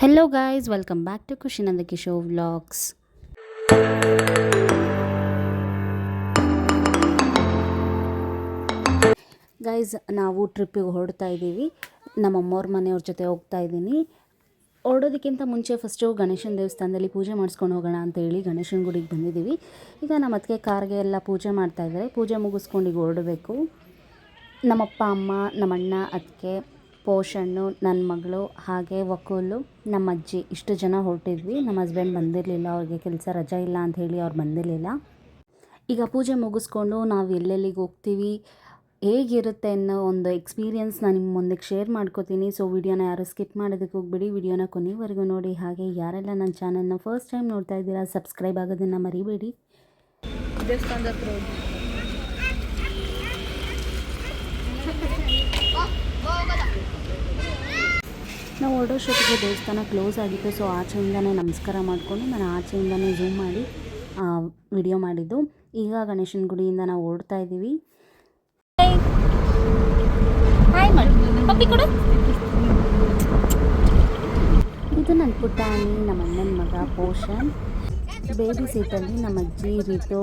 Hello guys welcome back to Khushinanda Kishore vlogs guys ನಾವು ಟ್ರಿಪ್ಪಿಗೆ ಹೊರಡ್ತಾ ಇದ್ದೀವಿ. ನಮ್ಮ ಅಮ್ಮವ್ರ ಮನೆಯವ್ರ ಜೊತೆ ಹೋಗ್ತಾ ಇದ್ದೀನಿ. ಹೊರಡೋದಕ್ಕಿಂತ ಮುಂಚೆ ಫಸ್ಟು ಗಣೇಶನ ದೇವಸ್ಥಾನದಲ್ಲಿ ಪೂಜೆ ಮಾಡಿಸ್ಕೊಂಡು ಹೋಗೋಣ ಅಂತ ಹೇಳಿ ಗಣೇಶನ ಗುಡಿಗೆ ಬಂದಿದ್ದೀವಿ. ಈಗ ನಮ್ಮ ಅತ್ತಿಗೆ ಕಾರ್ಗೆ ಎಲ್ಲ ಪೂಜೆ ಮಾಡ್ತಾ ಇದ್ದಾರೆ. ಪೂಜೆ ಮುಗಿಸ್ಕೊಂಡು ಈಗ ಹೊರಡಬೇಕು. ನಮ್ಮಪ್ಪ, ಅಮ್ಮ, ನಮ್ಮಣ್ಣ, ಅತ್ತಿಗೆ ಪೋಷಣ್ಣು ನನ್ನ ಮಗಳು ಹಾಗೆ ವಕೂಲು ನಮ್ಮ ಅಜ್ಜಿ ಇಷ್ಟು ಜನ ಹೊರಟಿದ್ವಿ. ನಮ್ಮ ಹಸ್ಬೆಂಡ್ ಬಂದಿರಲಿಲ್ಲ. ಅವ್ರಿಗೆ ಕೆಲಸ ರಜಾ ಇಲ್ಲ ಅಂತ ಹೇಳಿ ಅವ್ರು ಬಂದಿರಲಿಲ್ಲ. ಈಗ ಪೂಜೆ ಮುಗಿಸ್ಕೊಂಡು ನಾವು ಎಲ್ಲೆಲ್ಲಿಗೆ ಹೋಗ್ತೀವಿ, ಹೇಗಿರುತ್ತೆ ಅನ್ನೋ ಒಂದು ಎಕ್ಸ್ಪೀರಿಯನ್ಸ್ ನಾನು ನಿಮ್ಮ ಮುಂದಕ್ಕೆ ಶೇರ್ ಮಾಡ್ಕೋತೀನಿ. ಸೊ ವಿಡಿಯೋನ ಯಾರು ಸ್ಕಿಪ್ ಮಾಡೋದಕ್ಕೆ ಹೋಗ್ಬಿಡಿ. ವಿಡಿಯೋನ ಕೊನೆವರೆಗೂ ನೋಡಿ. ಹಾಗೆ ಯಾರೆಲ್ಲ ನನ್ನ ಚಾನಲ್ನ ಫಸ್ಟ್ ಟೈಮ್ ನೋಡ್ತಾ ಇದ್ದೀರಾ ಸಬ್ಸ್ಕ್ರೈಬ್ ಆಗೋದನ್ನು ಮರಿಬೇಡಿ. ದೇವಸ್ಥಾನದ ಹತ್ರ ನಾವು ಹೊರಡೋಷ್ಟೊತ್ತಿಗೆ ದೇವಸ್ಥಾನ ಕ್ಲೋಸ್ ಆಗಿತ್ತು ಸೊ ಆಚೆಯಿಂದನೇ ನಮಸ್ಕಾರ ಮಾಡಿಕೊಂಡು ನಾನು ಆಚೆಯಿಂದನೇ ಝೂಮ್ ಮಾಡಿ ವಿಡಿಯೋ ಮಾಡಿದ್ದು. ಈಗ ಗಣೇಶನ ಗುಡಿಯಿಂದ ನಾವು ಓಡ್ತಾ ಇದ್ದೀವಿ. ಇದು ನನ್ನ ಪುಟ್ಟಾಣಿ ನಮ್ಮ ಅಣ್ಣನ ಮಗ ಪೋಷಣ್. ಬೇಬಿ ಸೀಟಲ್ಲಿ ನಮ್ಮ ಅಜ್ಜಿ, ರಿತು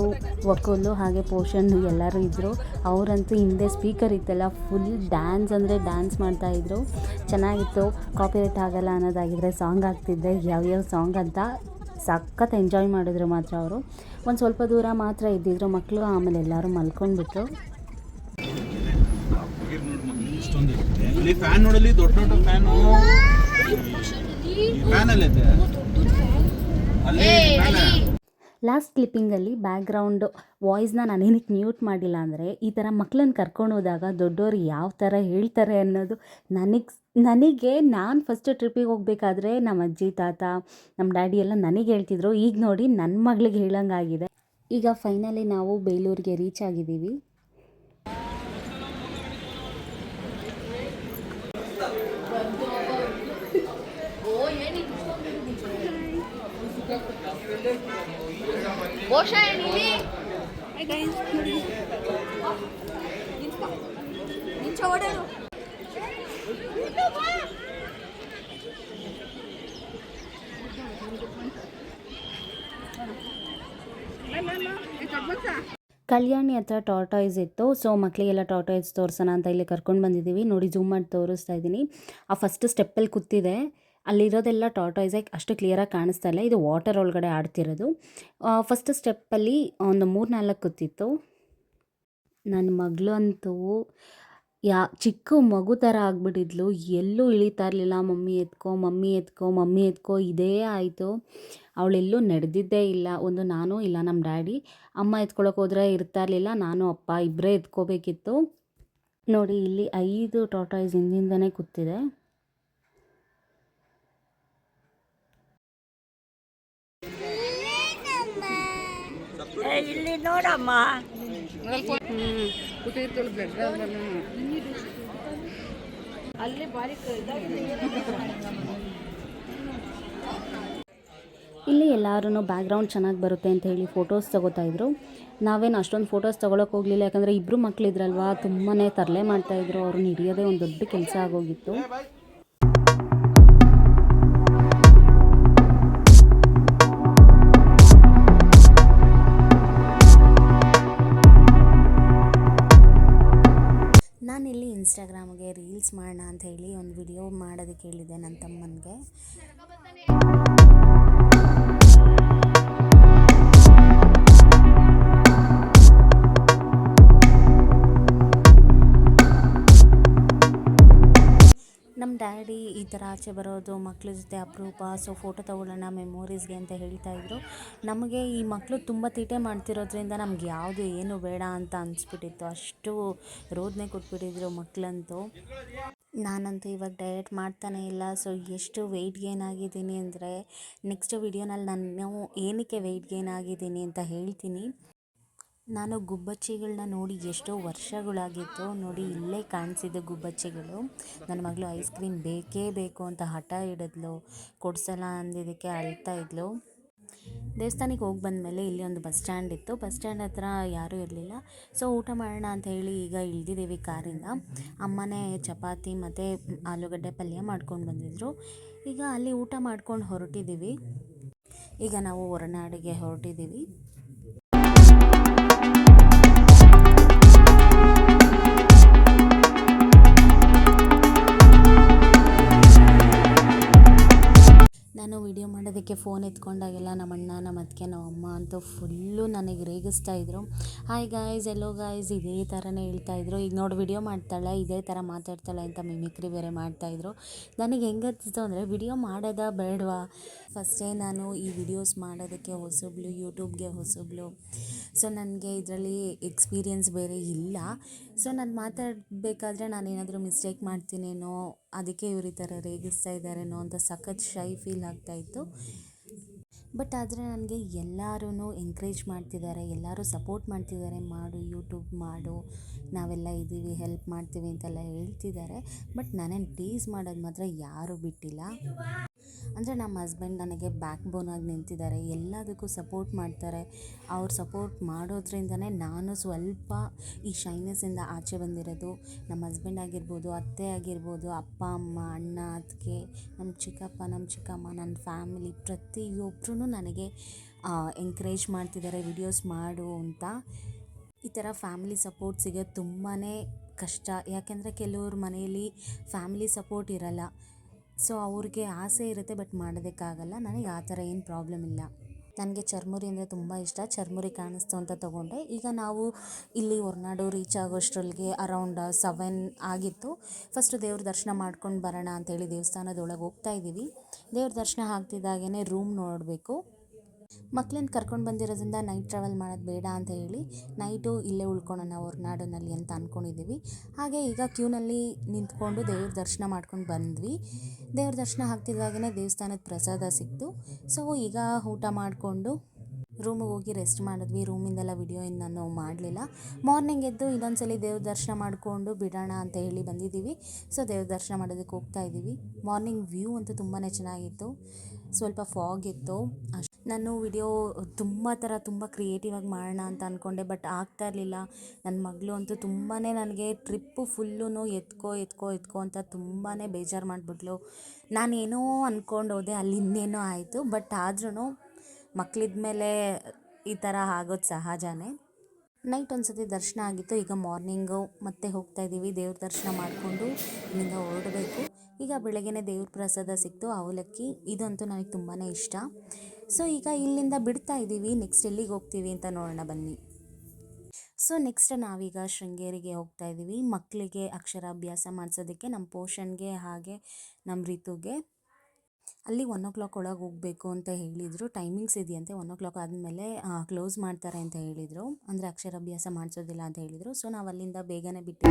ಒಕ್ಕಲು ಹಾಗೆ ಪೋಷನ್ ಎಲ್ಲರೂ ಇದ್ದರು ಅವರಂತೂ ಹಿಂದೆ ಸ್ಪೀಕರ್ ಇತ್ತಲ್ಲ ಫುಲ್ ಡ್ಯಾನ್ಸ್ ಅಂದರೆ ಡ್ಯಾನ್ಸ್ ಮಾಡ್ತಾಯಿದ್ರು ಚೆನ್ನಾಗಿತ್ತು. ಕಾಪಿರೇಟ್ ಆಗಲ್ಲ ಅನ್ನೋದಾಗಿದ್ದರೆ ಸಾಂಗ್ ಆಗ್ತಿದ್ದೆ ಯಾವ್ಯಾವ ಸಾಂಗ್ ಅಂತ ಸಖತ್ ಎಂಜಾಯ್ ಮಾಡಿದ್ರು ಮಾತ್ರ ಅವರು. ಒಂದು ಸ್ವಲ್ಪ ದೂರ ಮಾತ್ರ ಇದ್ದಿದ್ರು ಮಕ್ಕಳು ಆಮೇಲೆ ಎಲ್ಲರೂ ಮಲ್ಕೊಂಡ್ಬಿಟ್ರು. ಫ್ಯಾನ್ ನೋಡಲಿ, ದೊಡ್ಡ ದೊಡ್ಡ ಫ್ಯಾನು ಫ್ಯಾನ್ ಅಲ್ಲಿದೆ ಅಲ್ಲಿ ಫ್ಯಾನ್ ಲಾಸ್ಟ್ ಕ್ಲಿಪ್ಪಿಂಗಲ್ಲಿ ಬ್ಯಾಕ್ಗ್ರೌಂಡ್ ವಾಯ್ಸ್ನ ನಾನು ಏನಕ್ಕೆ ಮ್ಯೂಟ್ ಮಾಡಿಲ್ಲ ಅಂದರೆ ಈ ಥರ ಮಕ್ಕಳನ್ನ ಕರ್ಕೊಂಡು ಹೋದಾಗ ದೊಡ್ಡವರು ಯಾವ ಥರ ಹೇಳ್ತಾರೆ ಅನ್ನೋದು ನನಗೆ ನನಗೆ ನಾನು ಫಸ್ಟ್ ಟ್ರಿಪ್ಪಿಗೆ ಹೋಗಬೇಕಾದ್ರೆ ನಮ್ಮ ಅಜ್ಜಿ ತಾತ ನಮ್ಮ ಡ್ಯಾಡಿ ಎಲ್ಲ ನನಗೆ ಹೇಳ್ತಿದ್ರು. ಈಗ ನೋಡಿ ನನ್ನ ಮಗಳಿಗೆ ಹೇಳಂಗಾಗಿದೆ. ಈಗ ಫೈನಲಿ ನಾವು ಬೇಲೂರಿಗೆ ರೀಚ್ ಆಗಿದ್ದೀವಿ. ಕಲ್ಯಾಣಿ ಹತ್ರ ಟಾಟಾಯ್ಸ್ ಇತ್ತು. ಸೊ ಮಕ್ಕಳಿಗೆಲ್ಲ ಟಾಟಾಯ್ಸ್ ತೋರಿಸೋಣ ಅಂತ ಇಲ್ಲಿ ಕರ್ಕೊಂಡು ಬಂದಿದ್ದೀವಿ ನೋಡಿ ಜೂಮ್ ಮಾಡಿ ತೋರಿಸ್ತಾ ಇದ್ದೀನಿ. ಆ ಫಸ್ಟ್ ಸ್ಟೆಪ್ಪಲ್ಲಿ ಕೂತಿದೆ. ಅಲ್ಲಿರೋದೆಲ್ಲ ಟಾಟಾಯ್ಸ್ ಅಷ್ಟು ಕ್ಲಿಯರಾಗಿ ಕಾಣಿಸ್ತಾ ಇಲ್ಲ. ಇದು ವಾಟರ್ ಒಳಗಡೆ ಆಡ್ತಿರೋದು. ಫಸ್ಟ್ ಸ್ಟೆಪ್ಪಲ್ಲಿ ಒಂದು ಮೂರು ನಾಲ್ಕು ಕೂತಿತ್ತು ನನ್ನ ಮಗಳು ಅಂತೂ ಯಾ, ಚಿಕ್ಕ ಮಗು ಥರ ಆಗ್ಬಿಟ್ಟಿದ್ಲು. ಎಲ್ಲೂ ಇಳಿತಾ ಇರಲಿಲ್ಲ. ಮಮ್ಮಿ ಎತ್ಕೋ ಮಮ್ಮಿ ಎತ್ಕೋ ಮಮ್ಮಿ ಎತ್ಕೋ, ಇದೇ ಆಯಿತು. ಅವಳೆಲ್ಲೂ ನಡೆದಿದ್ದೇ ಇಲ್ಲ. ಒಂದು ನಾನು, ಇಲ್ಲ ನಮ್ಮ ಡ್ಯಾಡಿ. ಅಮ್ಮ ಎತ್ಕೊಳಕ್ಕೆ ಹೋದ್ರೆ ಇರ್ತಾ ಇರಲಿಲ್ಲ. ನಾನು, ಅಪ್ಪ ಇಬ್ಬರೇ ಎತ್ಕೋಬೇಕಿತ್ತು. ನೋಡಿ, ಇಲ್ಲಿ ಐದು ಟಾಟಾಯ್ಸ್ ಹಿಂದಿಂದನೇ ಕೂತಿದೆ ಇಲ್ಲಿ ನೋಡಮ್ಮ ಇಲ್ಲಿ ಎಲ್ಲರೂ ಬ್ಯಾಕ್ಗ್ರೌಂಡ್ ಚೆನ್ನಾಗಿ ಬರುತ್ತೆ ಅಂತ ಹೇಳಿ ಫೋಟೋಸ್ ತಗೋತಾ ಇದ್ರು. ನಾವೇನು ಅಷ್ಟೊಂದು ಫೋಟೋಸ್ ತೊಗೊಳಕ್ಕೆ ಹೋಗಲಿಲ್ಲ, ಯಾಕಂದರೆ ಇಬ್ಬರು ಮಕ್ಕಳಿದ್ರಲ್ವಾ ತುಂಬಾ ತರಲೆ ಮಾಡ್ತಾಯಿದ್ರು ಅವ್ರನ್ನ ಹಿಡಿಯೋದೇ ಒಂದು ದೊಡ್ಡ ಕೆಲಸ ಆಗೋಗಿತ್ತು. ರೀಲ್ಸ್ ಮಾಡೋಣ ಅಂತ ಹೇಳಿ ಒಂದು ವಿಡಿಯೋ ಮಾಡೋದಕ್ಕೆ ಹೇಳಿದ್ದೆ ನನ್ನ ತಮ್ಮನಿಗೆ. ಡ್ಯಾಡಿ ಈ ಥರ ಆಚೆ ಬರೋದು, ಮಕ್ಳ ಜೊತೆ ಅಪರೂಪ ಸೊ ಫೋಟೋ ತಗೊಳ್ಳೋಣ ಮೆಮೊರೀಸ್ಗೆ ಅಂತ ಹೇಳ್ತಾ ಇದ್ರು. ನಮಗೆ ಈ ಮಕ್ಕಳು ತುಂಬ ತೀಟೆ ಮಾಡ್ತಿರೋದ್ರಿಂದ ನಮ್ಗೆ ಯಾವುದು ಏನು ಬೇಡ ಅಂತ ಅನಿಸ್ಬಿಟ್ಟಿತ್ತು. ಅಷ್ಟು ರೋದನೆ ಕೊಟ್ಬಿಟ್ಟಿದ್ರು ಮಕ್ಕಳಂತೂ ನಾನಂತೂ ಇವಾಗ ಡಯಟ್ ಮಾಡ್ತಾನೆ ಇಲ್ಲ ಸೊ ಎಷ್ಟು ವೆಯ್ಟ್ ಗೇನ್ ಆಗಿದ್ದೀನಿ ಅಂದರೆ ನೆಕ್ಸ್ಟ್ ವಿಡಿಯೋನಲ್ಲಿ ನಾನು ಏನಕ್ಕೆ ವೆಯ್ಟ್ ಗೇನ್ ಆಗಿದ್ದೀನಿ ಅಂತ ಹೇಳ್ತೀನಿ. ನಾನು ಗುಬ್ಬಚ್ಚಿಗಳನ್ನ ನೋಡಿ ಎಷ್ಟೋ ವರ್ಷಗಳಾಗಿತ್ತು, ನೋಡಿ ಇಲ್ಲೇ ಕಾಣಿಸಿದ್ದು ಗುಬ್ಬಚ್ಚಿಗಳು. ನನ್ನ ಮಗಳು ಐಸ್ ಕ್ರೀಮ್ ಬೇಕೇ ಬೇಕು ಅಂತ ಹಠ ಹಿಡಿದ್ಲು. ಕೊಡ್ಸಲ್ಲ ಅಂದಿದ್ದಕ್ಕೆ ಅಳ್ತಾ ಇದ್ಲು. ದೇವಸ್ಥಾನಕ್ಕೆ ಹೋಗಿ ಬಂದಮೇಲೆ ಇಲ್ಲಿ ಒಂದು ಬಸ್ ಸ್ಟ್ಯಾಂಡ್ ಇತ್ತು. ಬಸ್ ಸ್ಟ್ಯಾಂಡ್ ಹತ್ರ ಯಾರೂ ಇರಲಿಲ್ಲ. ಸೊ ಊಟ ಮಾಡೋಣ ಅಂತ ಹೇಳಿ ಈಗ ಇಳ್ದಿದ್ದೀವಿ ಕಾರಿಂದ. ಅಮ್ಮನೇ ಚಪಾತಿ ಮತ್ತು ಆಲೂಗಡ್ಡೆ ಪಲ್ಯ ಮಾಡ್ಕೊಂಡು ಬಂದಿದ್ದರು ಈಗ ಅಲ್ಲಿ ಊಟ ಮಾಡ್ಕೊಂಡು ಹೊರಟಿದ್ದೀವಿ. ಈಗ ನಾವು ಹೊರನಾಡಿಗೆ ಹೊರಟಿದ್ದೀವಿ. ನಾನು ವಿಡಿಯೋ ಮಾಡೋದಕ್ಕೆ ಫೋನ್ ಎತ್ಕೊಂಡಾಗೆಲ್ಲ ನಮ್ಮ ಅಣ್ಣ ನಮ್ಮ ಅದಕ್ಕೆ ನಮ್ಮ ಅಮ್ಮ ಅಂತೂ ಫುಲ್ಲು ನನಗೆ ರೇಗಿಸ್ತಾ ಇದ್ರು. ಹಾಯ್ ಗಾಯ್ಸ್ ಎಲ್ಲೋ ಗಾಯ್ಸ್ ಇದೇ ಥರನೇ ಹೇಳ್ತಾ ಇದ್ರು. ಈಗ ನೋಡಿ, ವಿಡಿಯೋ ಮಾಡ್ತಾಳೆ, ಇದೇ ಥರ ಮಾತಾಡ್ತಾಳೆ ಅಂತ ಮಿಮಿಕ್ರಿ ಬೇರೆ ಮಾಡ್ತಾಯಿದ್ರು ನನಗೆ ಹೆಂಗತ್ತಿತ್ತು ಅಂದರೆ, ವಿಡಿಯೋ ಮಾಡೋದಾ ಬೇಡವಾ? ಫಸ್ಟೇ ನಾನು ಈ ವಿಡಿಯೋಸ್ ಮಾಡೋದಕ್ಕೆ ಹೊಸಬ್ಳು ಯೂಟ್ಯೂಬ್ಗೆ ಹೊಸಬ್ಳು. ಸೊ ನನಗೆ ಇದರಲ್ಲಿ ಎಕ್ಸ್ಪೀರಿಯನ್ಸ್ ಬೇರೆ ಇಲ್ಲ. ಸೊ ನಾನು ಮಾತಾಡಬೇಕಾದ್ರೆ ನಾನೇನಾದರೂ ಮಿಸ್ಟೇಕ್ ಮಾಡ್ತೀನೇನೋ ಅದಕ್ಕೆ ಇವ್ರು ಈ ಥರ ರೇಗಿಸ್ತಾ ಇದ್ದಾರೇನೋ ಅಂತ ಸಖತ್ ಶೈ ಫೀಲ್ ಆಗ್ತಾಯಿತ್ತು ಬಟ್ ಆದರೆ ನನಗೆ ಎಲ್ಲರೂ ಎನ್ಕರೇಜ್ ಮಾಡ್ತಿದ್ದಾರೆ, ಎಲ್ಲರೂ ಸಪೋರ್ಟ್ ಮಾಡ್ತಿದ್ದಾರೆ, ಮಾಡು ಯೂಟ್ಯೂಬ್ ಮಾಡು, ನಾವೆಲ್ಲ ಇದ್ದೀವಿ ಹೆಲ್ಪ್ ಮಾಡ್ತೀವಿ ಅಂತೆಲ್ಲ ಹೇಳ್ತಿದ್ದಾರೆ. ಬಟ್ ನನ್ನನ್ನು ಟೀಸ್ ಮಾಡೋದು ಮಾತ್ರ ಯಾರೂ ಬಿಟ್ಟಿಲ್ಲ. ಅಂದರೆ ನಮ್ಮ ಹಸ್ಬೆಂಡ್ ನನಗೆ ಬ್ಯಾಕ್ ಆಗಿ ನಿಂತಿದ್ದಾರೆ, ಎಲ್ಲದಕ್ಕೂ ಸಪೋರ್ಟ್ ಮಾಡ್ತಾರೆ. ಅವ್ರು ಸಪೋರ್ಟ್ ಮಾಡೋದ್ರಿಂದನೇ ನಾನು ಸ್ವಲ್ಪ ಈ ಶೈನೆಸ್ಸಿಂದ ಆಚೆ ಬಂದಿರೋದು. ನಮ್ಮ ಹಸ್ಬೆಂಡ್ ಆಗಿರ್ಬೋದು, ಅತ್ತೆ ಆಗಿರ್ಬೋದು, ಅಪ್ಪ, ಅಮ್ಮ, ಅಣ್ಣ ಅದಕ್ಕೆ ನಮ್ಮ ಚಿಕ್ಕಪ್ಪ, ನಮ್ಮ ಚಿಕ್ಕಮ್ಮ, ನನ್ನ ಫ್ಯಾಮಿಲಿ ಪ್ರತಿಯೊಬ್ಬರೂ ನನಗೆ ಎಂಕರೇಜ್ ಮಾಡ್ತಿದ್ದಾರೆ ವಿಡಿಯೋಸ್ ಮಾಡು ಅಂತ. ಈ ಥರ ಫ್ಯಾಮಿಲಿ ಸಪೋರ್ಟ್ ಸಿಗೋದು ತುಂಬಾ ಕಷ್ಟ. ಯಾಕೆಂದರೆ ಕೆಲವ್ರ ಮನೆಯಲ್ಲಿ ಫ್ಯಾಮಿಲಿ ಸಪೋರ್ಟ್ ಇರಲ್ಲ. ಸೊ ಅವ್ರಿಗೆ ಆಸೆ ಇರುತ್ತೆ, ಬಟ್ ಮಾಡೋದಕ್ಕಾಗಲ್ಲ. ನನಗೆ ಆ ಥರ ಏನು ಪ್ರಾಬ್ಲಮ್ ಇಲ್ಲ. ನನಗೆ ಚರ್ಮುರಿ ಅಂದರೆ ತುಂಬ ಇಷ್ಟ. ಚರ್ಮುರಿ ಕಾಣಿಸ್ತು ಅಂತ ತೊಗೊಂಡೆ. ಈಗ ನಾವು ಇಲ್ಲಿ ಹೊರನಾಡು ರೀಚ್ ಆಗೋಷ್ಟರಲ್ಲಿಗೆ ಅರೌಂಡ್ ಸೆವೆನ್ ಆಗಿತ್ತು. ಫಸ್ಟ್ ದೇವ್ರ ದರ್ಶನ ಮಾಡ್ಕೊಂಡು ಬರೋಣ ಅಂತೇಳಿ ದೇವಸ್ಥಾನದೊಳಗೆ ಹೋಗ್ತಾ ಇದ್ದೀವಿ. ದೇವ್ರ ದರ್ಶನ ಆಗ್ತಿದ್ದಾಗೇ ರೂಮ್ ನೋಡಬೇಕು. ಮಕ್ಳನ್ನ ಕರ್ಕೊಂಡು ಬಂದಿರೋದ್ರಿಂದ ನೈಟ್ ಟ್ರಾವೆಲ್ ಮಾಡೋದು ಬೇಡ ಅಂತ ಹೇಳಿ ನೈಟು ಇಲ್ಲೇ ಉಳ್ಕೊಳ್ಳೋಣ ಹೊರನಾಡಿನಲ್ಲಿ ಅಂತ ಅಂದ್ಕೊಂಡಿದ್ದೀವಿ ಹಾಗೆ ಈಗ ಕ್ಯೂನಲ್ಲಿ ನಿಂತ್ಕೊಂಡು ದೇವ್ರ ದರ್ಶನ ಮಾಡ್ಕೊಂಡು ಬಂದ್ವಿ. ದೇವ್ರ ದರ್ಶನ ಆಗ್ತಿದ್ದಾಗೇ ದೇವಸ್ಥಾನದ ಪ್ರಸಾದ ಸಿಕ್ತು. ಸೊ ಈಗ ಊಟ ಮಾಡಿಕೊಂಡು ರೂಮಿಗೆ ಹೋಗಿ ರೆಸ್ಟ್ ಮಾಡಿದ್ವಿ. ರೂಮಿಂದೆಲ್ಲ ವಿಡಿಯೋ ಇನ್ನು ನಾನು ಮಾಡಲಿಲ್ಲ. ಮಾರ್ನಿಂಗ್ ಎದ್ದು ಇನ್ನೊಂದ್ಸಲಿ ದೇವ್ರ ದರ್ಶನ ಮಾಡಿಕೊಂಡು ಬಿಡೋಣ ಅಂತ ಹೇಳಿ ಬಂದಿದ್ದೀವಿ ಸೊ ದೇವ್ರ ದರ್ಶನ ಮಾಡೋದಕ್ಕೆ ಹೋಗ್ತಾ ಇದ್ದೀವಿ ಮಾರ್ನಿಂಗ್ ವ್ಯೂ ಅಂತೂ ತುಂಬಾ ಚೆನ್ನಾಗಿತ್ತು. ಸ್ವಲ್ಪ ಫಾಗ್ ಇತ್ತು. ನಾನು ವಿಡಿಯೋ ತುಂಬ ಥರ ತುಂಬ ಕ್ರಿಯೇಟಿವ್ ಆಗಿ ಮಾಡೋಣ ಅಂತ ಅಂದ್ಕೊಂಡೆ ಬಟ್ ಆಗ್ತಾ ಇರಲಿಲ್ಲ. ನನ್ನ ಮಗಳು ಅಂತೂ ತುಂಬಾ ನನಗೆ ಟ್ರಿಪ್ಪು ಫುಲ್ಲೂ ಎತ್ಕೋ ಎತ್ಕೋ ಎತ್ಕೋ ಅಂತ ತುಂಬಾ ಬೇಜಾರು ಮಾಡಿಬಿಟ್ಲು. ನಾನೇನೋ ಅಂದ್ಕೊಂಡು ಹೋದೆ, ಅಲ್ಲಿ ಇನ್ನೇನೋ ಆಯಿತು, ಬಟ್ ಆದ್ರೂ ಮಕ್ಕಳಿದ್ಮೇಲೆ ಈ ಥರ ಆಗೋದು ಸಹಜನೇ. ನೈಟ್ ಒಂದು ಸತಿ ದರ್ಶನ ಆಗಿತ್ತು, ಈಗ ಮಾರ್ನಿಂಗು ಮತ್ತೆ ಹೋಗ್ತಾ ಇದ್ದೀವಿ, ದೇವ್ರ ದರ್ಶನ ಮಾಡಿಕೊಂಡು ಇಲ್ಲಿಂದ ಹೊರಡಬೇಕು. ಈಗ ಬೆಳಗ್ಗೆ ದೇವ್ರ ಪ್ರಸಾದ ಸಿಕ್ತು, ಅವಲಕ್ಕಿ. ಇದಂತೂ ನನಗೆ ತುಂಬಾ ಇಷ್ಟ. ಸೊ ಈಗ ಇಲ್ಲಿಂದ ಬಿಡ್ತಾ ಇದ್ದೀವಿ ನೆಕ್ಸ್ಟ್ ಎಲ್ಲಿಗೆ ಹೋಗ್ತೀವಿ ಅಂತ ನೋಡೋಣ ಬನ್ನಿ. ಸೊ ನೆಕ್ಸ್ಟ್ ನಾವೀಗ ಶೃಂಗೇರಿಗೆ ಹೋಗ್ತಾ ಇದ್ದೀವಿ ಮಕ್ಕಳಿಗೆ ಅಕ್ಷರಾಭ್ಯಾಸ ಮಾಡಿಸೋದಕ್ಕೆ ನಮ್ಮ ಪೋಷನ್ಗೆ ಹಾಗೆ ನಮ್ಮ ಋತುಗೆ ಅಲ್ಲಿ ಒನ್ ಓ ಕ್ಲಾಕ್ ಒಳಗೆ ಹೋಗಬೇಕು ಅಂತ ಹೇಳಿದರು. ಟೈಮಿಂಗ್ಸ್ ಇದೆಯಂತೆ. ಒನ್ ಓ ಕ್ಲಾಕ್ ಆದಮೇಲೆ ಕ್ಲೋಸ್ ಮಾಡ್ತಾರೆ ಅಂತ ಹೇಳಿದರು. ಅಂದರೆ ಅಕ್ಷರಾಭ್ಯಾಸ ಮಾಡಿಸೋದಿಲ್ಲ ಅಂತ ಹೇಳಿದರು. ಸೊ ನಾವು ಅಲ್ಲಿಂದ ಬೇಗನೆ ಬಿಟ್ಟು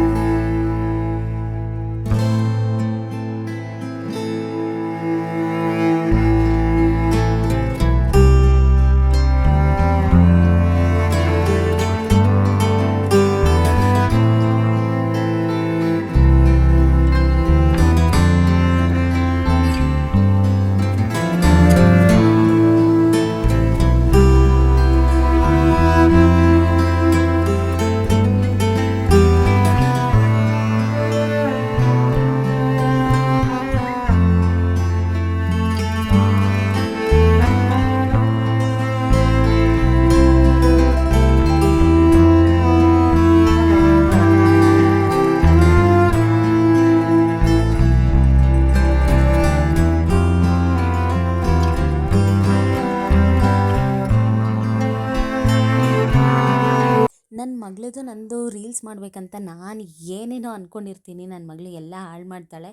ಮಗಳದು ನಂದು ರೀಲ್ಸ್ ಮಾಡಬೇಕಂತ ನಾನು ಏನೇನೋ ಅಂದ್ಕೊಂಡಿರ್ತೀನಿ ನನ್ನ ಮಗಳು ಎಲ್ಲ ಹಾಳು ಮಾಡ್ತಾಳೆ.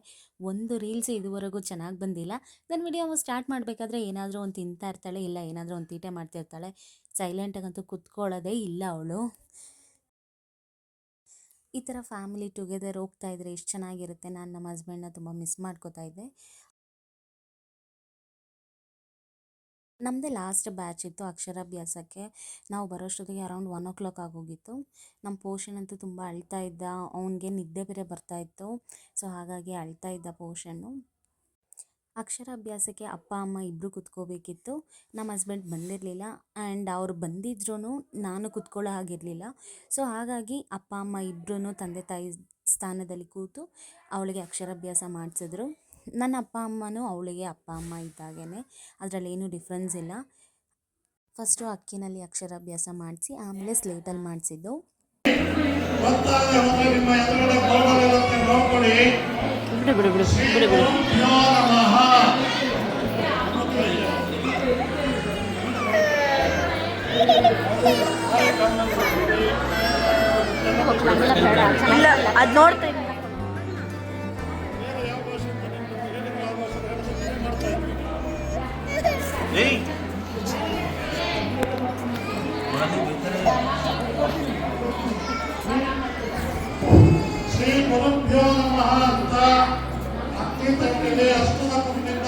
ಒಂದು ರೀಲ್ಸ್ ಇದುವರೆಗೂ ಚೆನ್ನಾಗಿ ಬಂದಿಲ್ಲ. ನನ್ನ ವಿಡಿಯೋ ಸ್ಟಾರ್ಟ್ ಮಾಡಬೇಕಾದ್ರೆ ಏನಾದರೂ ಒಂದು ತಿಂತಾ ಇರ್ತಾಳೆ, ಇಲ್ಲ ಏನಾದರೂ ಒಂದು ತೀಟೆ ಮಾಡ್ತಿರ್ತಾಳೆ ಸೈಲೆಂಟಾಗಂತೂ ಕುತ್ಕೊಳ್ಳೋದೇ ಇಲ್ಲ ಅವಳು. ಈ ಥರ ಫ್ಯಾಮಿಲಿ ಟುಗೆದರ್ ಹೋಗ್ತಾ ಇದ್ರೆ ಎಷ್ಟು ಚೆನ್ನಾಗಿರುತ್ತೆ. ನಾನು ನಮ್ಮ ಹಸ್ಬೆಂಡ್ನ ತುಂಬ ಮಿಸ್ ಮಾಡ್ಕೋತಾ ಇದ್ದೆ. ನಮ್ಮದೇ ಲಾಸ್ಟ್ ಬ್ಯಾಚ್ ಇತ್ತು ಅಕ್ಷರಾಭ್ಯಾಸಕ್ಕೆ. ನಾವು ಬರೋಷ್ಟೊತ್ತಿಗೆ ಅರೌಂಡ್ ಒನ್ ಓ ಕ್ಲಾಕ್ ಆಗೋಗಿತ್ತು ನಮ್ಮ ಪೋಷನ್ ಅಂತೂ ತುಂಬ ಅಳ್ತಾ ಇದ್ದ, ಅವನಿಗೆ ನಿದ್ದೆ ಬೇರೆ ಬರ್ತಾ ಇತ್ತು. ಸೊ ಹಾಗಾಗಿ ಅಳ್ತಾ ಇದ್ದ ಪೋಷನ್ನು ಅಕ್ಷರಾಭ್ಯಾಸಕ್ಕೆ ಅಪ್ಪ, ಅಮ್ಮ ಇಬ್ಬರು ಕುತ್ಕೋಬೇಕಿತ್ತು. ನಮ್ಮ ಹಸ್ಬೆಂಡ್ ಬಂದಿರಲಿಲ್ಲ ಆ್ಯಂಡ್ ಅವ್ರು ಬಂದಿದ್ರೂ ನಾನು ಕುತ್ಕೊಳ್ಳೋ ಹಾಗಿರಲಿಲ್ಲ. ಸೊ ಹಾಗಾಗಿ ಅಪ್ಪ, ಅಮ್ಮ ಇಬ್ಬರೂ ತಂದೆ ತಾಯಿ ಸ್ಥಾನದಲ್ಲಿ ಕೂತು ಅವಳಿಗೆ ಅಕ್ಷರಾಭ್ಯಾಸ ಮಾಡಿಸಿದ್ರು. ನನ್ನ ಅಪ್ಪ ಅಮ್ಮನೂ ಅವಳಿಗೆ ಅಪ್ಪ ಅಮ್ಮ ಇದ್ದಾಗೇ ಅದರಲ್ಲೇನೂ ಡಿಫ್ರೆನ್ಸ್ ಇಲ್ಲ. ಫಸ್ಟು ಅಕ್ಕಿನಲ್ಲಿ ಅಕ್ಷರಾಭ್ಯಾಸ ಮಾಡಿಸಿ ಆಮೇಲೆ ಸ್ಲೇಟಲ್ಲಿ ಮಾಡಿಸಿದ್ದು. ಬಿಡು ಬಿಡು ಬಿಡು ಬಿಡು ಬಿಡು. ಇಲ್ಲ ಅದು ನೋಡ್ತಾ ಶ್ರೀ ಗುರುಭ್ಯೋ ನಮಃ ಅಂತ ಅಕ್ಕಿ ತಟ್ಟಿಗೆ ಅಷ್ಟದ ಕುಂಬಿಂದ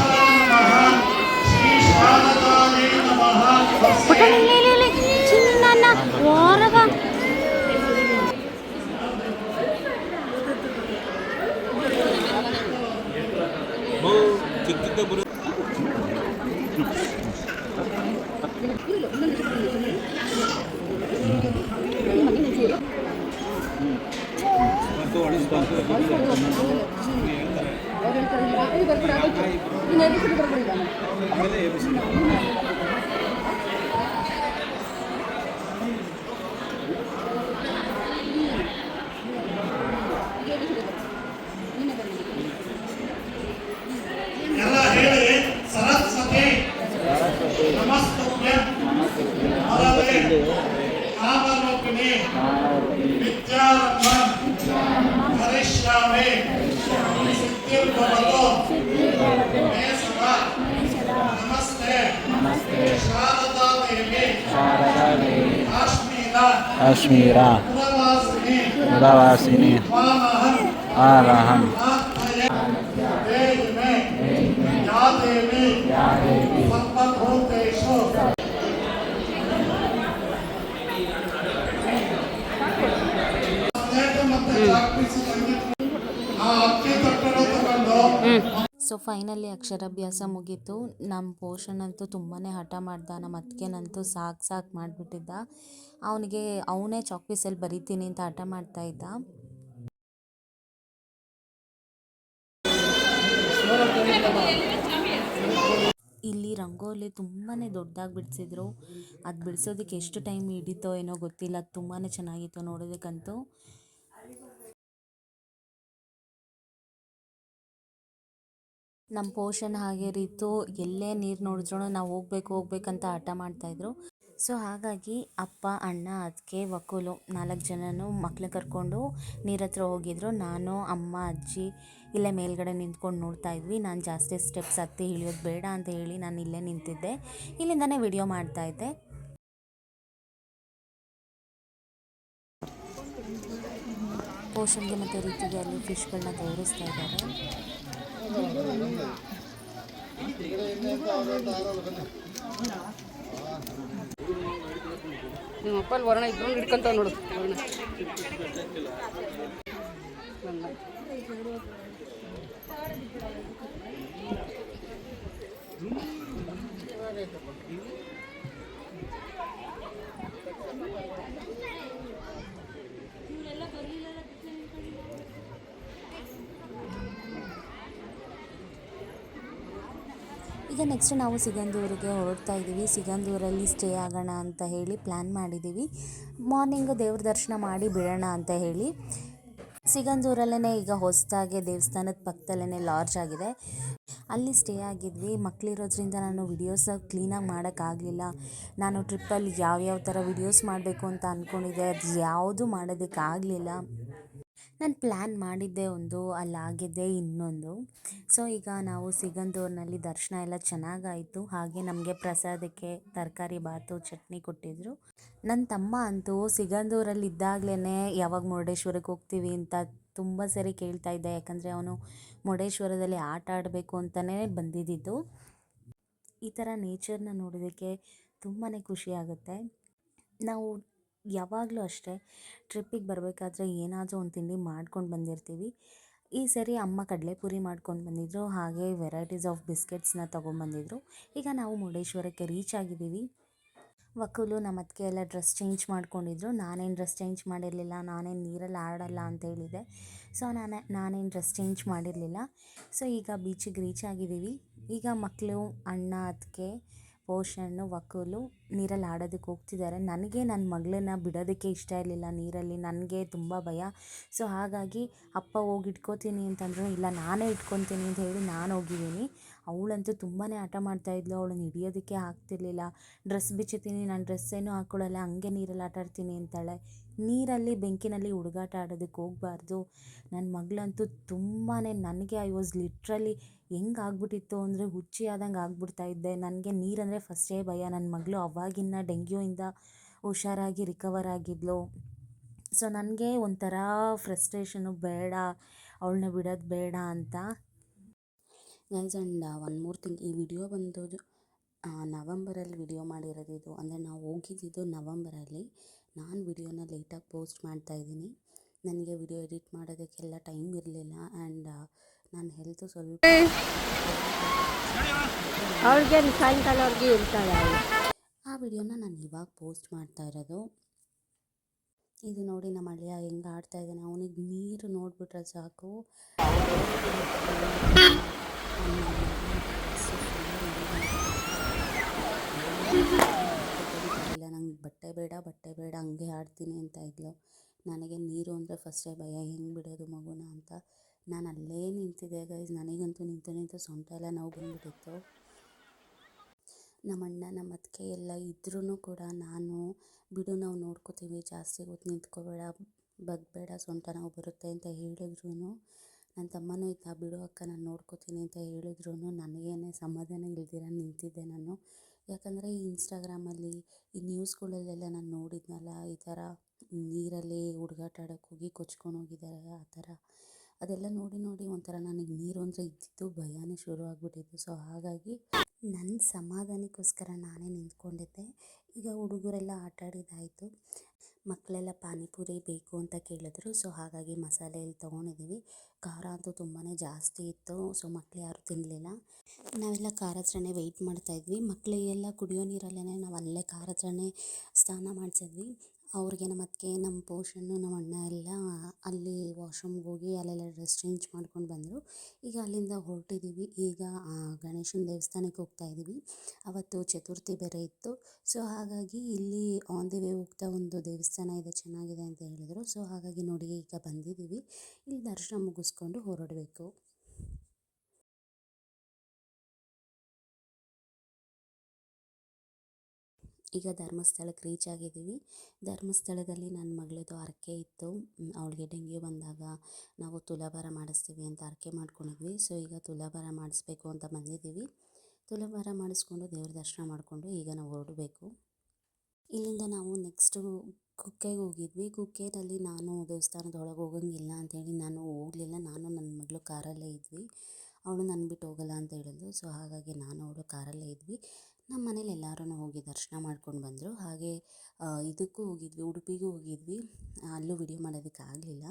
ಶ್ರೀ ಶಾರದಾಯ నమస్తమే అలాగే కామలోకిని విద్యారంభం పరిశ్రామే సిద్ధిం భవతో మే సదా నమస్తే శారదాదేవి కాశ్మీర కాశ్మీర పురవాసిని ఆరహం దేవి మే యా దేవి యా దేవి ಸೊ ಫೈನಲಿ ಅಕ್ಷರಾಭ್ಯಾಸ ಮುಗೀತು. ನಮ್ಮ ಪೋಷಣಂತೂ ತುಂಬಾ ಹಠ ಮಾಡ್ದ. ನಮ್ಮ ಅತ್ತಿಗೆನಂತೂ ಸಾಕು ಸಾಕು ಮಾಡಿಬಿಟ್ಟಿದ್ದ. ಅವನಿಗೆ ಅವನೇ ಚಾಕ್ ಪೀಸಲ್ಲಿ ಬರಿತೀನಿ ಅಂತ ಹಠ ಮಾಡ್ತಾ ಇದ್ದ. ಇಲ್ಲಿ ರಂಗೋಲಿ ತುಂಬಾ ದೊಡ್ಡದಾಗಿ ಬಿಡಿಸಿದ್ರು. ಅದು ಬಿಡಿಸೋದಕ್ಕೆ ಎಷ್ಟು ಟೈಮ್ ಹಿಡಿತೋ ಏನೋ ಗೊತ್ತಿಲ್ಲ. ಅದು ತುಂಬಾ ಚೆನ್ನಾಗಿತ್ತು ನೋಡೋದಕ್ಕಂತೂ. ನಮ್ಮ ಪೋಷನ್ ಹಾಗೆ ರೀತು ಎಲ್ಲೇ ನೀರು ನೋಡಿದ್ರು ನಾವು ಹೋಗ್ಬೇಕು, ಹೋಗ್ಬೇಕಂತ ಹಠ ಮಾಡ್ತಾಯಿದ್ರು ಸೊ ಹಾಗಾಗಿ ಅಪ್ಪ, ಅಣ್ಣ ಅದಕ್ಕೆ ವಕೂಲು ನಾಲ್ಕು ಜನನು ಮಕ್ಕಳು ಕರ್ಕೊಂಡು ನೀರ ಹತ್ರ ಹೋಗಿದ್ರು. ನಾನು, ಅಮ್ಮ, ಅಜ್ಜಿ ಇಲ್ಲೇ ಮೇಲ್ಗಡೆ ನಿಂತ್ಕೊಂಡು ನೋಡ್ತಾ ಇದ್ವಿ. ನಾನು ಜಾಸ್ತಿ ಸ್ಟೆಪ್ಸ್ ಹತ್ತಿ ಇಳಿಯೋದು ಬೇಡ ಅಂತ ಹೇಳಿ ನಾನು ಇಲ್ಲೇ ನಿಂತಿದ್ದೆ. ಇಲ್ಲಿಂದನೇ ವಿಡಿಯೋ ಮಾಡ್ತಾ ಇದ್ದೆ. ಪೋಷನ್ಗೆ ಮತ್ತು ರೀತಿಗೆ ಅಲ್ಲಿ ಫಿಶ್ಗಳನ್ನ ತೋರಿಸ್ತಾ ಇದ್ದಾರೆ. ನಿಮ್ಮ ಅಪ್ಪ ಅಲ್ಲಿ ವರ್ಣ ಇಬ್ಬರು ಇಟ್ಕೊಂತ ನೋಡು. ವರ್ಣ. ನೆಕ್ಸ್ಟ್ ನಾವು ಸಿಗಂದೂರಿಗೆ ಹೊರಡ್ತಾ ಇದ್ದೀವಿ. ಸಿಗಂದೂರಲ್ಲಿ ಸ್ಟೇ ಆಗೋಣ ಅಂತ ಹೇಳಿ ಪ್ಲ್ಯಾನ್ ಮಾಡಿದ್ದೀವಿ. ಮಾರ್ನಿಂಗ್ ದೇವ್ರ ದರ್ಶನ ಮಾಡಿ ಬಿಡೋಣ ಅಂತ ಹೇಳಿ. ಸಿಗಂದೂರಲ್ಲೇ ಈಗ ಹೊಸದಾಗೆ ದೇವಸ್ಥಾನದ ಪಕ್ಕದಲ್ಲೇ ಲಾಡ್ಜ್ ಆಗಿದೆ. ಅಲ್ಲಿ ಸ್ಟೇ ಆಗಿದ್ವಿ. ಮಕ್ಕಳಿರೋದ್ರಿಂದ ನಾನು ವಿಡಿಯೋಸ್ ಕ್ಲೀನಾಗಿ ಮಾಡೋಕ್ಕಾಗಲಿಲ್ಲ. ನಾನು ಟ್ರಿಪ್ಪಲ್ಲಿ ಯಾವ್ಯಾವ ಥರ ವಿಡಿಯೋಸ್ ಮಾಡಬೇಕು ಅಂತ ಅಂದ್ಕೊಂಡಿದ್ದೆ ಅದು ಯಾವುದೂ ಮಾಡೋದಕ್ಕಾಗಲಿಲ್ಲ. ನಾನು ಪ್ಲ್ಯಾನ್ ಮಾಡಿದ್ದೆ ಒಂದು ಅಲ್ಲಾಗಿದ್ದೆ ಇನ್ನೊಂದು. ಸೊ ಈಗ ನಾವು ಸಿಗಂದೂರಿನಲ್ಲಿ ದರ್ಶನ ಎಲ್ಲ ಚೆನ್ನಾಗಾಯಿತು. ಹಾಗೆ ನಮಗೆ ಪ್ರಸಾದಕ್ಕೆ ತರಕಾರಿ, ಬಾತು, ಚಟ್ನಿ ಕೊಟ್ಟಿದ್ದರು ನನ್ನ ತಮ್ಮ ಅಂತೂ ಸಿಗಂದೂರಲ್ಲಿ ಇದ್ದಾಗಲೇ ಯಾವಾಗ ಮುರುಡೇಶ್ವರಕ್ಕೆ ಹೋಗ್ತೀವಿ ಅಂತ ತುಂಬ ಸರಿ ಕೇಳ್ತಾ ಇದ್ದ. ಯಾಕಂದರೆ ಅವನು ಮುರುಡೇಶ್ವರದಲ್ಲಿ ಆಟ ಆಡಬೇಕು ಅಂತಲೇ ಬಂದಿದ್ದಿದ್ದು. ಈ ಥರ ನೇಚರ್ನ ನೋಡೋದಕ್ಕೆ ತುಂಬಾ ಖುಷಿ ಆಗುತ್ತೆ. ನಾವು ಯಾವಾಗಲೂ ಅಷ್ಟೇ ಟ್ರಿಪ್ಪಿಗೆ ಬರಬೇಕಾದ್ರೆ ಏನಾದರೂ ಒಂದು ತಿಂಡಿ ಮಾಡ್ಕೊಂಡು ಬಂದಿರ್ತೀವಿ. ಈ ಸರಿ ಅಮ್ಮ ಕಡಲೆಪುರಿ ಮಾಡ್ಕೊಂಡು ಬಂದಿದ್ದರು ಹಾಗೆ ವೆರೈಟೀಸ್ ಆಫ್ ಬಿಸ್ಕೆಟ್ಸ್ನ ತೊಗೊಂಬಂದಿದ್ರು ಈಗ ನಾವು ಮುರುಡೇಶ್ವರಕ್ಕೆ ರೀಚ್ ಆಗಿದ್ದೀವಿ. ವಕೂಲು ನಮ್ಮ ಅತ್ತಿಗೆ ಎಲ್ಲ ಡ್ರೆಸ್ ಚೇಂಜ್ ಮಾಡ್ಕೊಂಡಿದ್ರು. ನಾನೇನು ಡ್ರೆಸ್ ಚೇಂಜ್ ಮಾಡಿರಲಿಲ್ಲ, ನಾನೇನು ನೀರಲ್ಲಿ ಆಡಲ್ಲ ಅಂತ ಹೇಳಿದೆ. ಸೊ ನಾನು, ನಾನೇನು ಡ್ರೆಸ್ ಚೇಂಜ್ ಮಾಡಿರಲಿಲ್ಲ. ಸೊ ಈಗ ಬೀಚಿಗೆ ರೀಚ್ ಆಗಿದ್ದೀವಿ. ಈಗ ಮಕ್ಕಳು ಅಣ್ಣ, ಅತ್ತಿಗೆ ಪೋಷಣ್ಣು ವಕೂಲು ನೀರಲ್ಲಿ ಆಡೋದಕ್ಕೆ ಹೋಗ್ತಿದ್ದಾರೆ. ನನಗೆ ನನ್ನ ಮಗಳನ್ನ ಬಿಡೋದಕ್ಕೆ ಇಷ್ಟ ಇರಲಿಲ್ಲ ನೀರಲ್ಲಿ, ನನಗೆ ತುಂಬ ಭಯ. ಸೊ ಹಾಗಾಗಿ ಅಪ್ಪ ಹೋಗಿ ಇಟ್ಕೋತೀನಿ ಅಂತಂದ್ರು, ಇಲ್ಲ ನಾನೇ ಇಟ್ಕೊತೀನಿ ಅಂತ ಹೇಳಿ ನಾನು ಹೋಗಿದ್ದೀನಿ. ಅವಳಂತೂ ತುಂಬಾ ಹಠ ಮಾಡ್ತಾಯಿದ್ಲು ಅವಳನ್ನ ಹಿಡಿಯೋದಕ್ಕೆ ಆಗ್ತಿರ್ಲಿಲ್ಲ. ಡ್ರೆಸ್ ಬಿಚ್ಚುತ್ತೀನಿ ನಾನು ಡ್ರೆಸ್ ಏನೂ ಹಾಕ್ಕೊಳ್ಳಲ್ಲ ಹಂಗೆ ನೀರಲ್ಲಿ ಆಟ ಆಡ್ತೀನಿ ಅಂತಾಳೆ. ನೀರಲ್ಲಿ, ಬೆಂಕಿನಲ್ಲಿ ಹುಡುಗಾಟ ಆಡೋದಕ್ಕೆ ಹೋಗಬಾರ್ದು. ನನ್ನ ಮಗಳಂತೂ ತುಂಬಾ ನನಗೆ ಐ ವಾಸ್ ಲಿಟ್ರಲಿ ಹೆಂಗೆ ಆಗ್ಬಿಟ್ಟಿತ್ತು ಅಂದರೆ ಹುಚ್ಚಿ ಆದಂಗೆ ಆಗ್ಬಿಡ್ತಾ ಇದ್ದೆ. ನನಗೆ ನೀರಂದರೆ ಫಸ್ಟೇ ಭಯ. ನನ್ನ ಮಗಳು ಅವಾಗಿನ್ನ ಡೆಂಗ್ಯೂಯಿಂದ ಹುಷಾರಾಗಿ ರಿಕವರ್ ಆಗಿದ್ಲು. ಸೊ ನನಗೆ ಒಂಥರ ಫ್ರಸ್ಟ್ರೇಷನು ಬೇಡ, ಅವಳನ್ನ ಬಿಡೋದು ಬೇಡ ಅಂತ guys and one more thing ಈ ವಿಡಿಯೋ ಬಂದು ನವಂಬರಲ್ಲಿ ವಿಡಿಯೋ ಮಾಡಿರೋದು ಇದು. ಅಂದರೆ ನಾವು ಹೋಗಿದ್ದಿದ್ದು ನವಂಬರಲ್ಲಿ. ನಾನು ವಿಡಿಯೋನ ಲೇಟಾಗಿ ಪೋಸ್ಟ್ ಮಾಡ್ತಾ ಇದ್ದೀನಿ. ನನಗೆ ವಿಡಿಯೋ ಎಡಿಟ್ ಮಾಡೋದಕ್ಕೆಲ್ಲ ಟೈಮ್ ಇರಲಿಲ್ಲ. ಆ್ಯಂಡ್ ನಾನು ಹೆಲ್ತು ಸ್ವಲ್ಪ ಅವ್ರಿಗೆ ಸಾಯಂಕಾಲ ಅವ್ರಿಗೆ ಇರ್ತಾಳೆ ಆ ವಿಡಿಯೋನ ನಾನು ಇವಾಗ ಪೋಸ್ಟ್ ಮಾಡ್ತಾ ಇರೋದು. ಇದು ನೋಡಿ ನಮ್ಮ ಅಳಿಯ ಹೆಂಗೆ ಆಡ್ತಾ ಇದ್ದಾನೆ. ಅವನಿಗೆ ನೀರು ನೋಡಿಬಿಟ್ರೆ ಸಾಕು. ಇಲ್ಲ, ನಂಗೆ ಬಟ್ಟೆ ಬೇಡ ಬಟ್ಟೆ ಬೇಡ, ಹಂಗೆ ಆಡ್ತೀನಿ ಅಂತ ಇದ್ಲು. ನನಗೆ ನೀರು ಅಂದರೆ ಫಸ್ಟೇ ಭಯ, ಹೆಂಗೆ ಬಿಡೋದು ಮಗುನ ಅಂತ. ನಾನು ಅಲ್ಲೇ ನಿಂತಿದ್ದೆ ಗೈಸ್ ನನಗಂತೂ ನಿಂತು ನಿಂತು ಸೊಂಟ ಎಲ್ಲ ನೋವು ಬಂದುಬಿಟ್ಟಿತ್ತು. ನಮ್ಮ ಅಣ್ಣ, ನಮ್ಮ ಅತ್ತಿಗೆ ಎಲ್ಲ ಇದ್ರೂ ಕೂಡ ನಾನು, ಬಿಡು, ನಾವು ನೋಡ್ಕೋತೀವಿ, ಜಾಸ್ತಿ ಹೊತ್ತು ನಿಂತ್ಕೋಬೇಡ, ಬಗ್ಬೇಡ, ಸೊಂಟ ನಾವು ಬರುತ್ತೆ ಅಂತ ಹೇಳಿದ್ರು ನನ್ನ ತಮ್ಮನೂ ಇದ್ದ ಬಿಡು ಅಕ್ಕ, ನಾನು ನೋಡ್ಕೋತೀನಿ ಅಂತ ಹೇಳಿದ್ರು ನನಗೇನೆ ಸಮಾಧಾನ ಇಲ್ದಿರ ನಿಂತಿದ್ದೆ ನಾನು. ಯಾಕಂದರೆ ಈ ಇನ್ಸ್ಟಾಗ್ರಾಮಲ್ಲಿ ಈ ನ್ಯೂಸ್ಗಳಲ್ಲೆಲ್ಲ ನಾನು ನೋಡಿದ್ನಲ್ಲ, ಈ ಥರ ನೀರಲ್ಲಿ ಹುಡುಗಾಟ ಹೋಗಿ ಕೊಚ್ಕೊಂಡು ಹೋಗಿದ್ದಾರೆ ಆ ಥರ ಅದೆಲ್ಲ ನೋಡಿ ನೋಡಿ ಒಂಥರ ನನಗೆ ನೀರು ಅಂದರೆ ಇದ್ದಿದ್ದು, ಭಯನೇ ಶುರು ಆಗಿಬಿಟ್ಟಿತ್ತು. ಸೊ ಹಾಗಾಗಿ ನನ್ನ ಸಮಾಧಾನಕ್ಕೋಸ್ಕರ ನಾನೇ ನಿಂತ್ಕೊಂಡಿದ್ದೆ. ಈಗ ಹುಡುಗರೆಲ್ಲ ಆಟ ಆಡಿದ್ದಾಯಿತು ಮಕ್ಕಳೆಲ್ಲ ಪಾನಿಪುರಿ ಬೇಕು ಅಂತ ಕೇಳಿದ್ರು. ಸೊ, ಹಾಗಾಗಿ ಮಸಾಲೆ ಇಲ್ಲಿ ತೊಗೊಂಡಿದ್ದೀವಿ. ಖಾರ ಅಂತೂ ತುಂಬಾ ಜಾಸ್ತಿ ಇತ್ತು. ಸೊ ಮಕ್ಕಳು ಯಾರೂ ತಿನ್ನಲಿಲ್ಲ ನಾವೆಲ್ಲ ಖಾರ ಹತ್ರನೇ ವೆಯ್ಟ್ ಮಾಡ್ತಾಯಿದ್ವಿ ಮಕ್ಕಳಿಗೆಲ್ಲ ಕುಡಿಯೋ ನೀರಲ್ಲೇ ನಾವು ಅಲ್ಲೇ ಖಾರ ಹತ್ರನೇ ಸ್ನಾನ ಮಾಡಿಸಿದ್ವಿ. ಅವ್ರಿಗೆ ನಮ್ಮ ಅತ್ತಿಗೆ, ನಮ್ಮ ಪೋಷನ್ನು ನಮ್ಮ ಅಣ್ಣ ಎಲ್ಲ ಅಲ್ಲಿ ವಾಶ್ರೂಮ್ಗೆ ಹೋಗಿ ಅಲ್ಲೆಲ್ಲ ಡ್ರೆಸ್ ಚೇಂಜ್ ಮಾಡ್ಕೊಂಡು ಬಂದರು. ಈಗ ಅಲ್ಲಿಂದ ಹೊರಟಿದ್ದೀವಿ ಈಗ ಗಣೇಶನ ದೇವಸ್ಥಾನಕ್ಕೆ ಹೋಗ್ತಾ ಇದ್ದೀವಿ ಅವತ್ತು ಚತುರ್ಥಿ ಬೇರೆ ಇತ್ತು. ಸೊ ಹಾಗಾಗಿ ಇಲ್ಲಿ ಆನ್ ದಿ ವೇ ಹೋಗ್ತಾ ಒಂದು ದೇವಸ್ಥಾನ ಇದೆ, ಚೆನ್ನಾಗಿದೆ ಅಂತ ಹೇಳಿದರು. ಸೊ ಹಾಗಾಗಿ ನೋಡಿ ಈಗ ಬಂದಿದ್ದೀವಿ ಇಲ್ಲಿ ದರ್ಶನ ಮುಗಿಸ್ಕೊಂಡು ಹೊರಡಬೇಕು. ಈಗ ಧರ್ಮಸ್ಥಳಕ್ಕೆ ರೀಚ್ ಆಗಿದ್ದೀವಿ. ಧರ್ಮಸ್ಥಳದಲ್ಲಿ ನನ್ನ ಮಗಳದ್ದು ಹರಕೆ ಇತ್ತು. ಅವಳಿಗೆ ಡೆಂಗ್ಯೂ ಬಂದಾಗ ನಾವು ತುಲಾಭಾರ ಮಾಡಿಸ್ತೀವಿ ಅಂತ ಹರಕೆ ಮಾಡ್ಕೊಂಡಿದ್ವಿ. ಸೊ ಈಗ ತುಲಾಭಾರ ಮಾಡಿಸ್ಬೇಕು ಅಂತ ಬಂದಿದ್ದೀವಿ. ತುಲಾಭಾರ ಮಾಡಿಸ್ಕೊಂಡು ದೇವ್ರ ದರ್ಶನ ಮಾಡಿಕೊಂಡು ಈಗ ನಾವು ಹೊರಡಬೇಕು. ಇಲ್ಲಿಂದ ನಾವು ನೆಕ್ಸ್ಟು ಕುಕ್ಕೆಗೆ ಹೋಗಿದ್ವಿ. ಕುಕ್ಕೆಯಲ್ಲಿ ನಾನು ದೇವಸ್ಥಾನದ ಒಳಗೆ ಹೋಗಂಗಿಲ್ಲ ಅಂತೇಳಿ ನಾನು ಹೋಗಲಿಲ್ಲ. ನಾನು ನನ್ನ ಮಗಳು ಕಾರಲ್ಲೇ ಇದ್ವಿ. ಅವಳು ನನ್ನ ಬಿಟ್ಟು ಹೋಗಲ್ಲ ಅಂತ ಹೇಳಿದ್ಲು. ಸೊ ಹಾಗಾಗಿ ನಾನು ಅವಳು ಕಾರಲ್ಲೇ ಇದ್ವಿ. ನಮ್ಮ ಮನೇಲಿ ಎಲ್ಲರೂ ಹೋಗಿ ದರ್ಶನ ಮಾಡ್ಕೊಂಡು ಬಂದರು. ಹಾಗೆ ಇದಕ್ಕೂ ಹೋಗಿದ್ವಿ, ಉಡುಪಿಗೂ ಹೋಗಿದ್ವಿ. ಅಲ್ಲೂ ವಿಡಿಯೋ ಮಾಡೋದಕ್ಕೆ ಆಗಲಿಲ್ಲ